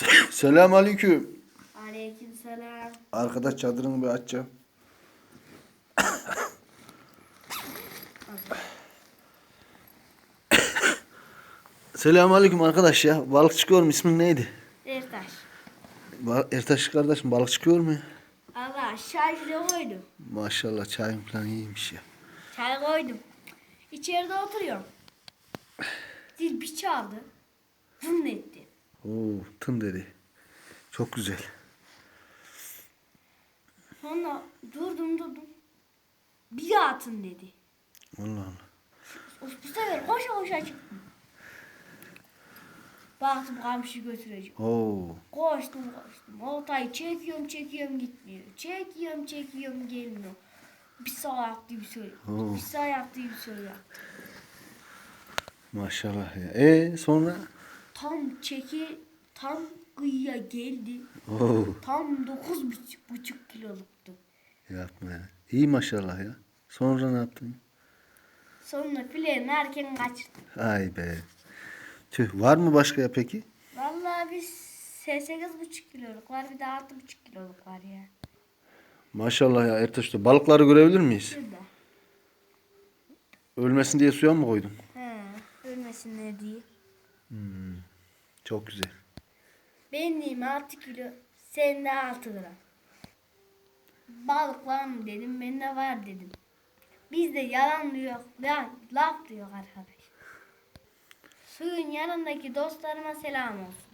Selam aleyküm. Aleykümselam. Arkadaş çadırını bir açacağım. Selam aleyküm arkadaş ya. Balık çıkıyor mu? İsmin neydi? Ertaş. Ba Ertaş kardeşim balık çıkıyor mu? ya? Allah çay bile koydum. Maşallah çayın falan iyiymiş ya. Çay koydum. İçeride oturuyorum. Zil bir çaldı. Oo tın dedi. Çok güzel. Sonra durdum durdum. Bir daha atın dedi. Allah Allah. Bu sefer koşa koşa çıktım. Baktım kamçı götürecek. Oo. Koştum koştum. Oltayı çekiyorum çekiyorum gitmiyor. Çekiyorum çekiyorum gelmiyor. Bir sağ yaptı bir. Oo. Bir sağ yaptı bir söyle. Maşallah ya. E sonra? Tam çeki tam kıyıya geldi. Oo. Tam dokuz buçuk, buçuk kiloluktu. Yapma ya. İyi maşallah ya. Sonra ne yaptın? Sonra filerini erken kaçırdım. Ay be. Tüh var mı başka ya peki? Vallahi biz sekiz buçuk kiloluk var bir de altı buçuk kiloluk var ya. Maşallah ya Ertaş Usta. Balıkları görebilir miyiz? Şurada. Ölmesin diye suya mı koydun? He, ölmesinler diye. Çok güzel. Benim 6 kilo, sende 6 gram. Balık var mı dedim, bende var dedim. Bizde yalan yok, la- laf diyor arkadaş. Suyun yanındaki dostlarıma selam olsun.